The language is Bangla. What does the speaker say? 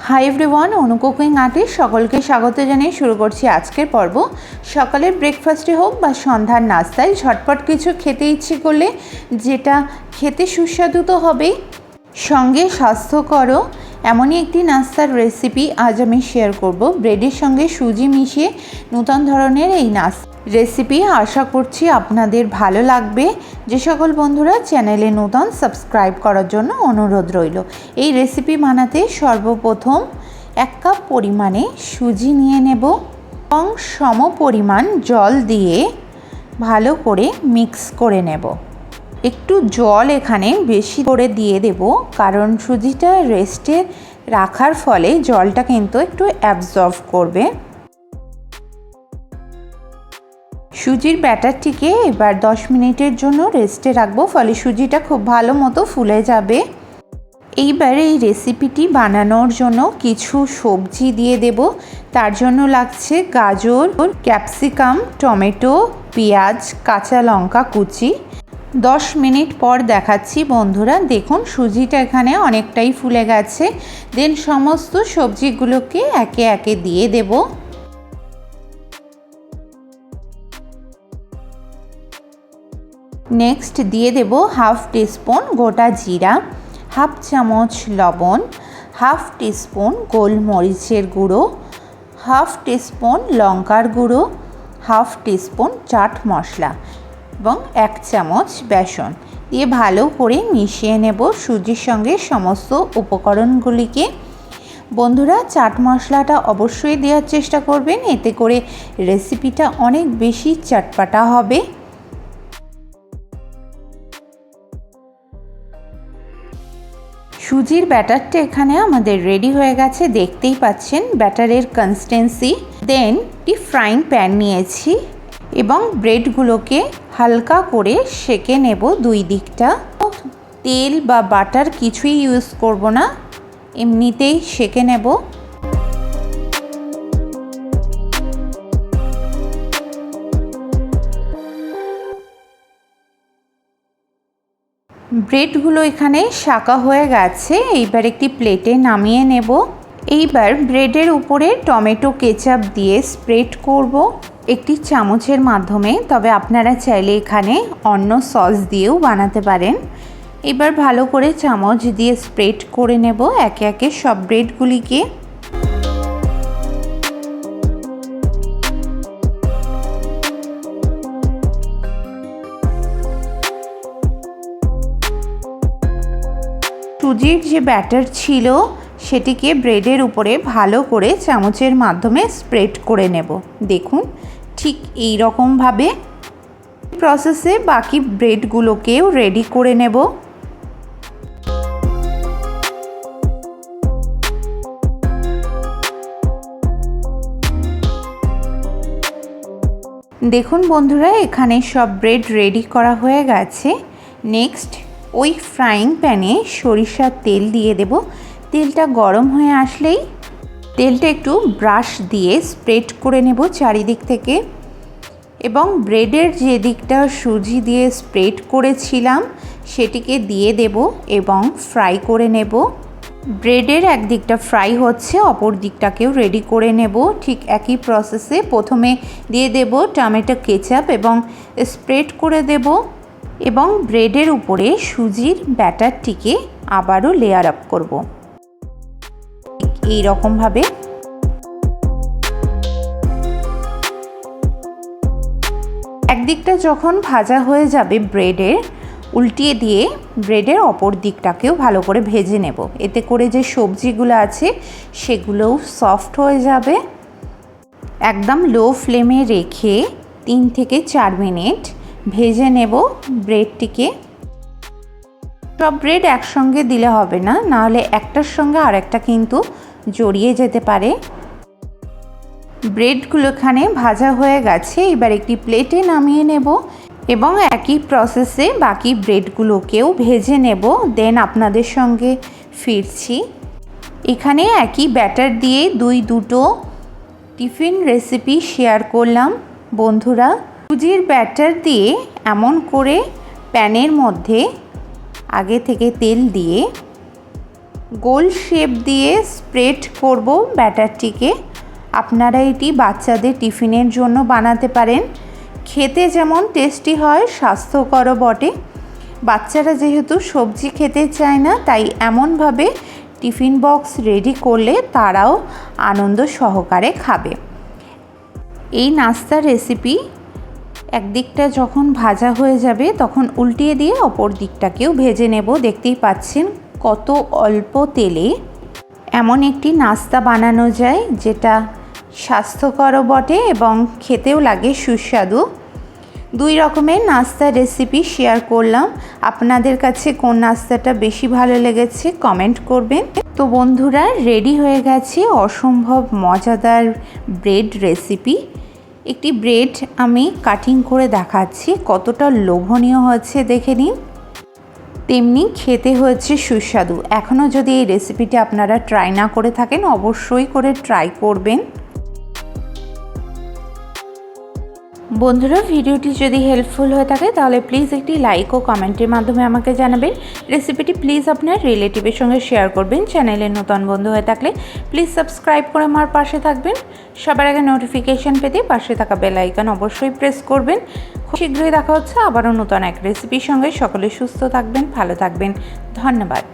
হাই এভরিওয়ান অনু কুকিং আর্টে সকলকে স্বাগত জানিয়ে শুরু করছি আজকের পর্ব। সকালের ব্রেকফাস্টে হোক বা সন্ধ্যার নাস্তায়, ঝটপট কিছু খেতে ইচ্ছে করলে যেটা খেতে সুস্বাদু তো হবেই। সঙ্গে স্বাস্থ্যকরও এমনই একটি নাস্তার রেসিপি আজ আমি শেয়ার করব। ব্রেডের সঙ্গে সুজি মিশিয়ে নূতন ধরনের এই নাস্তা রেসিপি আশা করছি আপনাদের ভালো লাগবে। যে সকল বন্ধুরা চ্যানেলে নূতন সাবস্ক্রাইব করার জন্য অনুরোধ রইল। এই রেসিপি বানাতে সর্বপ্রথম এক কাপ পরিমাণে সুজি নিয়ে নেব এবং সম পরিমাণ জল দিয়ে ভালো করে মিক্স করে নেব। একটু জল এখানে বেশি করে দিয়ে দেব, কারণ সুজিটা রেস্টে রাখার ফলে জলটা কিন্তু একটু অ্যাবজর্ভ করবে। সুজির ব্যাটারটিকে এবার 10 মিনিটের জন্য রেস্টে রাখব, ফলে সুজিটা খুব ভালো মতো ফুলে যাবে। এইবার এই রেসিপিটি বানানোর জন্য কিছু সবজি দিয়ে দেব। তার জন্য লাগছে গাজর, ক্যাপসিকাম, টমেটো, পেঁয়াজ, কাঁচা লঙ্কা কুচি। দশ মিনিট পর দেখাচ্ছি বন্ধুরা, দেখুন সুজিটা এখানে অনেকটাই ফুলে গেছে। দেন সমস্ত সবজিগুলোকে একে একে দিয়ে দেবো। নেক্সট দিয়ে দেব হাফ টিস্পুন গোটা জিরা হাফ চামচ লবণ হাফ টিস্পুন গোলমরিচের গুঁড়ো হাফ টিস্পুন লঙ্কার গুঁড়ো হাফ টিস্পুন চাট মশলা এবং এক চামচ বেসন। দিয়ে ভালো করে মিশিয়ে নেব সুজির সঙ্গে সমস্ত উপকরণগুলিকে। বন্ধুরা, চাট মশলাটা অবশ্যই দেওয়ার চেষ্টা করবেন, এতে করে রেসিপিটা অনেক বেশি চটপাটা হবে। সুজির ব্যাটারটা এখানে আমাদের রেডি হয়ে গেছে, দেখতেই পাচ্ছেন ব্যাটারের কনসিস্টেন্সি দেন একটি ফ্রাইং প্যান নিয়েছি এবং ব্রেডগুলোকে হালকা করে সেকে নেব দুই দিকটা। তেল বা বাটার কিছুই ইউজ করব না, এমনিতেই সেকে নেব। ব্রেডগুলো এখানে শাকা হয়ে গেছে। এইবার একটি প্লেটে নামিয়ে নেব। এইবার ব্রেডের উপরে টমেটো কেচাপ দিয়ে স্প্রেড করব একটি চামচের মাধ্যমে। তবে আপনারা চাইলে এখানে অন্য সস দিয়েও বানাতে পারেন। এবার ভালো করে চামচ দিয়ে স্প্রেড করে নেব। একে একে সব ব্রেডগুলিকে সুজির যে ব্যাটার ছিল, সেটিকে ব্রেডের উপরে ভালো করে চামচের মাধ্যমে স্প্রেড করে নেব। দেখুন, ঠিক এই রকমভাবে প্রসেসে বাকি ব্রেডগুলোকেও রেডি করে নেব। দেখুন বন্ধুরা, এখানে সব ব্রেড রেডি করা হয়ে গেছে। নেক্সট ওই ফ্রাইং প্যানে সরিষার তেল দিয়ে দেব। তেলটা গরম হয়ে আসলেই তেলটা একটু ব্রাশ দিয়ে স্প্রেড করে নেব চারিদিক থেকে। এবং ব্রেডের যে দিকটা সুজি দিয়ে স্প্রেড করেছিলাম, সেটিকে দিয়ে দেব এবং ফ্রাই করে নেব। ব্রেডের একদিকটা ফ্রাই হচ্ছে, অপর দিকটাকেও রেডি করে নেব। ঠিক একই প্রসেসে প্রথমে দিয়ে দেব টমেটো কেচাপ এবং স্প্রেড করে দেব। এবং ব্রেডের উপরে সুজির ব্যাটারটিকে আবারও লেয়ার আপ করব। এই রকমভাবে একদিকটা যখন ভাজা হয়ে যাবে ব্রেডের, উল্টিয়ে দিয়ে ব্রেডের অপর দিকটাকেও ভালো করে ভেজে নেব। এতে করে যে সবজিগুলো আছে সেগুলোও সফট হয়ে যাবে। একদম লো ফ্লেমে রেখে তিন থেকে চার মিনিট ভেজে নেব ব্রেডটিকে। সব ব্রেড একসঙ্গে দিলে হবে না, নাহলে একটার সঙ্গে আরেকটা কিন্তু জড়িয়ে যেতে পারে। ব্রেডগুলো এখানে ভাজা হয়ে গেছে, এবার একটি প্লেটে নামিয়ে নেব এবং একই প্রসেসে বাকি ব্রেডগুলোকেও ভেজে নেব, দেন আপনাদের সঙ্গে ফিরছি। এখানে একই ব্যাটার দিয়ে দুই দুটো টিফিন রেসিপি শেয়ার করলাম, বন্ধুরা। সুজির ব্যাটার দিয়ে এমন করে প্যানের মধ্যে আগে থেকে তেল দিয়ে গোল শেপ দিয়ে স্প্রেড করব ব্যাটারটিকে। আপনারা এটি বাচ্চাদের টিফিনের জন্য বানাতে পারেন। খেতে যেমন টেস্টি হয়, স্বাস্থ্যকরও বটে। বাচ্চারা যেহেতু সবজি খেতে চায় না, তাই এমনভাবে টিফিন বক্স রেডি করলে তারাও আনন্দ সহকারে খাবে। এই নাস্তার রেসিপি একদিকটা যখন ভাজা হয়ে যাবে, তখন উল্টিয়ে দিয়ে অপর দিকটাকেও ভেজে নেব। দেখতেই পাচ্ছেন কত অল্প তেলে এমন একটি নাস্তা বানানো যায়, যেটা স্বাস্থ্যকরও বটে এবং খেতেও লাগে সুস্বাদু। দুই রকমের নাস্তার রেসিপি শেয়ার করলাম। আপনাদের কাছে কোন নাস্তাটা বেশি ভালো লেগেছে কমেন্ট করবেন। তো বন্ধুরা, রেডি হয়ে গেছে অসম্ভব মজাদার ব্রেড রেসিপি। একটি ব্রেড আমি কাটিং করে দেখাচ্ছি, কতটা লোভনীয় হচ্ছে দেখে নিন। তেমনি খেতে হয়েছে সুস্বাদু। এখনও যদি এই রেসিপিটি আপনারা ট্রাই না করে থাকেন, অবশ্যই করে ট্রাই করবেন। বন্ধুরা, ভিডিওটি যদি হেল্পফুল হয়ে থাকে, তাহলে প্লিজ একটি লাইক ও কমেন্টের মাধ্যমে আমাকে জানাবেন। রেসিপিটি প্লিজ আপনার রিলেটিভের সঙ্গে শেয়ার করবেন। চ্যানেলে নতুন বন্ধু হয়ে থাকলে প্লিজ সাবস্ক্রাইব করে আমার পাশে থাকবেন। সবার আগে নোটিফিকেশান পেতে পাশে থাকা বেল আইকন অবশ্যই প্রেস করবেন। খুব শীঘ্রই দেখা হচ্ছে আবারও নতুন এক রেসিপির সঙ্গে। সকলে সুস্থ থাকবেন, ভালো থাকবেন। ধন্যবাদ।